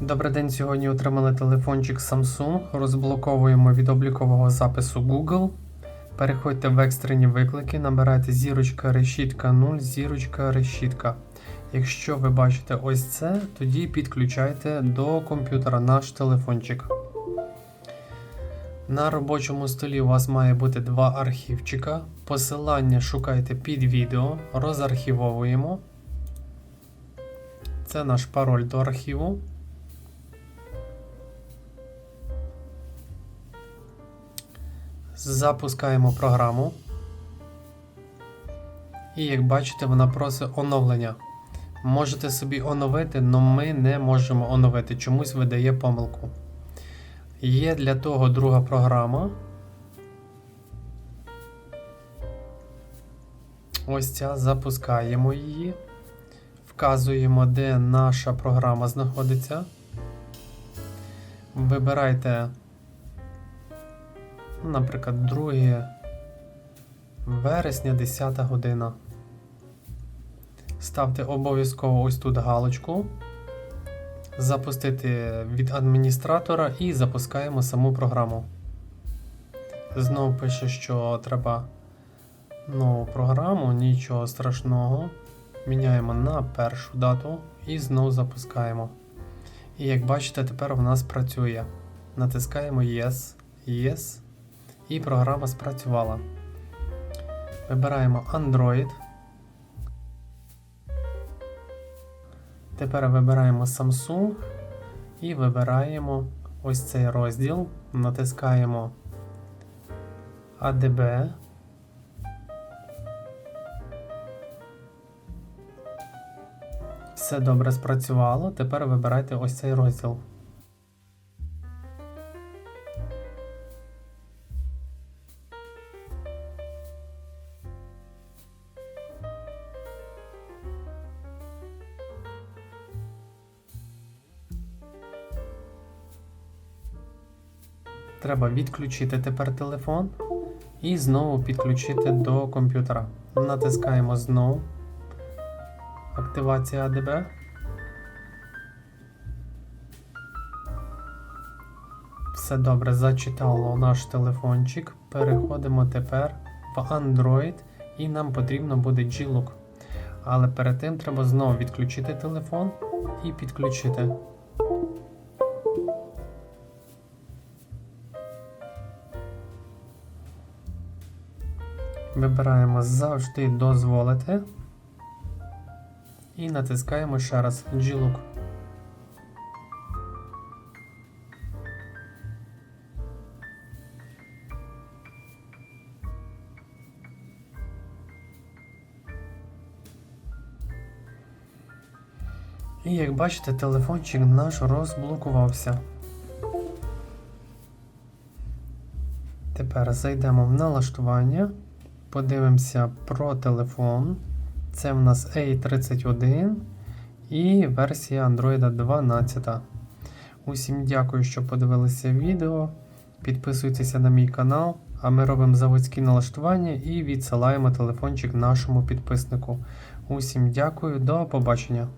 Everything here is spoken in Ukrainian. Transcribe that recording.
Добрий день. Сьогодні отримали телефончик Samsung. Розблоковуємо від облікового запису Google. Переходьте в екстрені виклики, набирайте зірочка решітка 0, зірочка решітка. Якщо ви бачите ось це, тоді підключайте до комп'ютера наш телефончик. На робочому столі у вас має бути два архівчика. Посилання шукайте під відео, розархівовуємо. Це наш пароль до архіву. Запускаємо програму. І як бачите, вона просить оновлення. Можете собі оновити, але ми не можемо оновити. Чомусь видає помилку. Є для того друга програма. Ось ця запускаємо її. Вказуємо, де наша програма знаходиться. Вибирайте, наприклад, 2 вересня, 10 година. Ставте обов'язково ось тут галочку. Запустити від адміністратора і запускаємо саму програму. Знову пише, що треба нову програму, нічого страшного. Міняємо на першу дату і знову запускаємо. І як бачите, тепер в нас працює. Натискаємо Yes, Yes, і програма спрацювала. Вибираємо Android. Тепер вибираємо Samsung і вибираємо ось цей розділ. Натискаємо ADB. Все добре спрацювало. Тепер вибирайте ось цей розділ. Треба відключити тепер телефон і знову підключити до комп'ютера. Натискаємо знову. Активація ADB. Все добре зачитало наш телефончик. Переходимо тепер в Android і нам потрібно буде G-Look. Але перед тим треба знову відключити телефон і підключити. Вибираємо завжди дозволити. І натискаємо ще раз G-Look. І як бачите, телефончик наш розблокувався. Тепер зайдемо в налаштування, подивимося про телефон. Це в нас A31 і версія Android 12. Усім дякую, що подивилися відео. Підписуйтеся на мій канал, а ми робимо заводські налаштування і відсилаємо телефончик нашому підписнику. Усім дякую, до побачення!